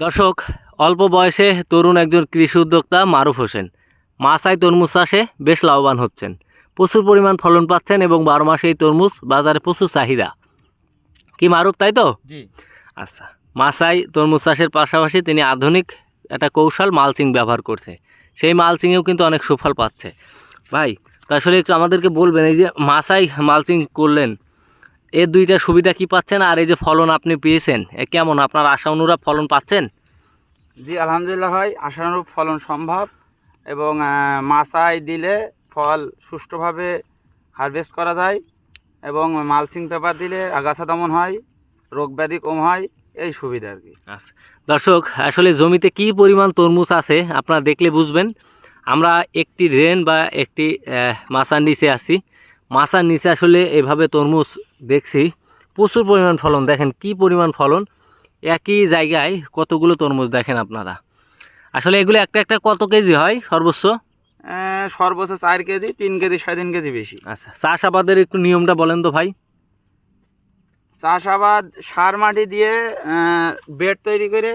দর্শক অল্প বয়সে তরুণ একজন কৃষি উদ্যোক্তা মারুফ হোসেন। মাসাই তরমুজ চাষে বেশ লাভবান হচ্ছেন। প্রচুর পরিমাণ ফলন পাচ্ছেন এবং বারো মাসে এই তরমুজ বাজারে প্রচুর চাহিদা। কি মারুফ তাই তো? জি। আচ্ছা মাসাই তরমুজ চাষের পাশাপাশি তিনি আধুনিক একটা কৌশল মালচিং ব্যবহার করছে। সেই মালচিংয়েও কিন্তু অনেক সুফল পাচ্ছে। ভাই তা আসলে একটু আমাদেরকে বলবেন এই যে মাসাই মালচিং করলেন এর দুইটা সুবিধা কি পাচ্ছেন? আর এই যে ফলন আপনি পেয়েছেন এ কেমন? আপনার আশা অনুরূপ ফলন পাচ্ছেন? জি আলহামদুলিল্লাহ ভাই আশানুরূপ ফলন সম্ভব এবং মাচায় দিলে ফল সুষ্ঠুভাবে হারভেস্ট করা যায় এবং মালচিং পেপার দিলে আগাছা দমন হয় রোগ ব্যাধি কম হয় এই সুবিধা আর কি। আচ্ছা। দর্শক আসলে জমিতে কি পরিমাণ তরমুজ আছে আপনারা দেখলে বুঝবেন। আমরা একটি ড্রেন বা একটি মাচার নিচে আছি। মাচার নিচে আসলে এভাবে তরমুজ দেখছি। প্রচুর পরিমাণ ফলন। দেখেন কি পরিমাণ ফলন? একই জায়গায় কতগুলো তরমুজ দেখেন আপনারা? আসলে এগুলো একটা একটা কত কেজি হয় সর্বোচ্চ? সর্বোচ্চ চার কেজি তিন কেজি সাড়ে তিন কেজি বেশি। আচ্ছা চাষাবাদের একটু নিয়মটা বলেন তো ভাই। চাষাবাদ সার মাটি দিয়ে বেড তৈরি করে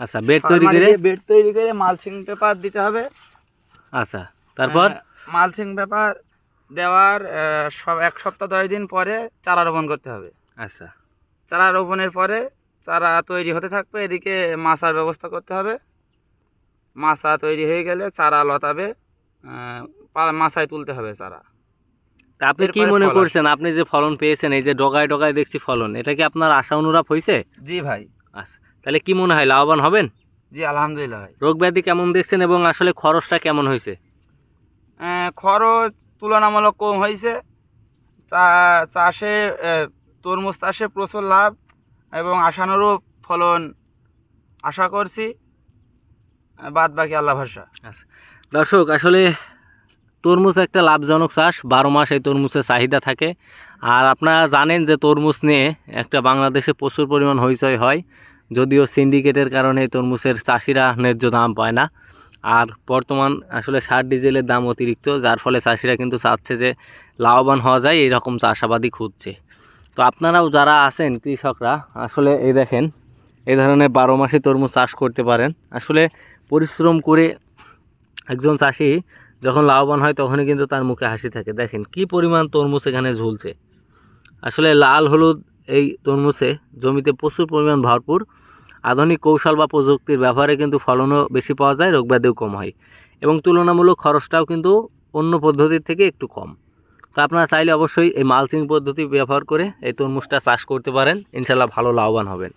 আচ্ছা বেড তৈরি করে? বেড তৈরি করে মালচিং পেপার দিতে হবে। আচ্ছা তারপর? মালচিং পেপার দেওয়ার সব এক সপ্তাহ দশ দিন পরে চারা রোপণ করতে হবে। আচ্ছা। চারা রোপণের পরে চারা তৈরি হতে থাকবে এদিকে মাছার ব্যবস্থা করতে হবে। মাছা তৈরি হয়ে গেলে চারা লতাবে মাছায় তুলতে হবে চারা। তা আপনি কি মনে করছেন? আপনি যে ফলন পেয়েছেন এই যে ডগায় ডগায় দেখছি ফলন এটা কি আপনার আশা অনুরাপ হয়েছে? জি ভাই। আচ্ছা তাহলে কি মনে হয় লাভবান হবেন? জি আলহামদুলিল্লাহ ভাই। রোগ ব্যাধি কেমন দেখছেন এবং আসলে খরচটা কেমন হয়েছে? খরচ তুলনামূলক কম হয়েছে। চাষে তরমুজ চাষে প্রচুর লাভ এবং আশানুরূপ ফলন আশা করছি। বাদ বাকি আল্লাহ ভরসা। দর্শক, আসলে তরমুজ একটা লাভজনক চাষ। বারো মাস এই তরমুজের চাহিদা থাকে। আর আপনারা জানেন যে তরমুজ নিয়ে একটা বাংলাদেশে প্রচুর পরিমাণ হইচই হয়। যদিও সিন্ডিকেটের কারণে তরমুজের চাষিরা ন্যায্য দাম পায় না। আর বর্তমান আসলে সার ডিজেলের দাম অতিরিক্ত, যার ফলে চাষিরা কিন্তু চাচ্ছে যে লাভবান হওয়া যায়, এইরকম চাষাবাদই খুঁজছে তো আপনারাও যারা আছেন, কৃষকরা, আসলে এই দেখেন, এই ধরনের বারো মাসে তরমুজ চাষ করতে পারেন। আসলে পরিশ্রম করে একজন চাষি যখন লাভবান হয়, তখনই কিন্তু তার মুখে হাসি থাকে। দেখেন, কি পরিমাণ তরমুজ এখানে ঝুলছে। আসলে লাল হলুদ এই তরমুজে জমিতে প্রচুর পরিমাণ ভরপুর। আধুনিক কৌশল বা প্রযুক্তির ব্যবহারে কিন্তু ফলনও বেশি পাওয়া যায় রোগব্যাধিও কম হয়। এবং তুলনামূলক খরচটাও কিন্তু অন্য পদ্ধতির থেকে একটু কম। তো আপনারা চাইলে অবশ্যই এই মালচিং পদ্ধতি ব্যবহার করে এই তরমুজটা চাষ করতে পারেন। ইনশাল্লাহ ভালো লাভবান হবেন।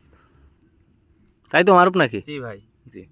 তাই তো মারুপ নাকি? জি ভাই। জি।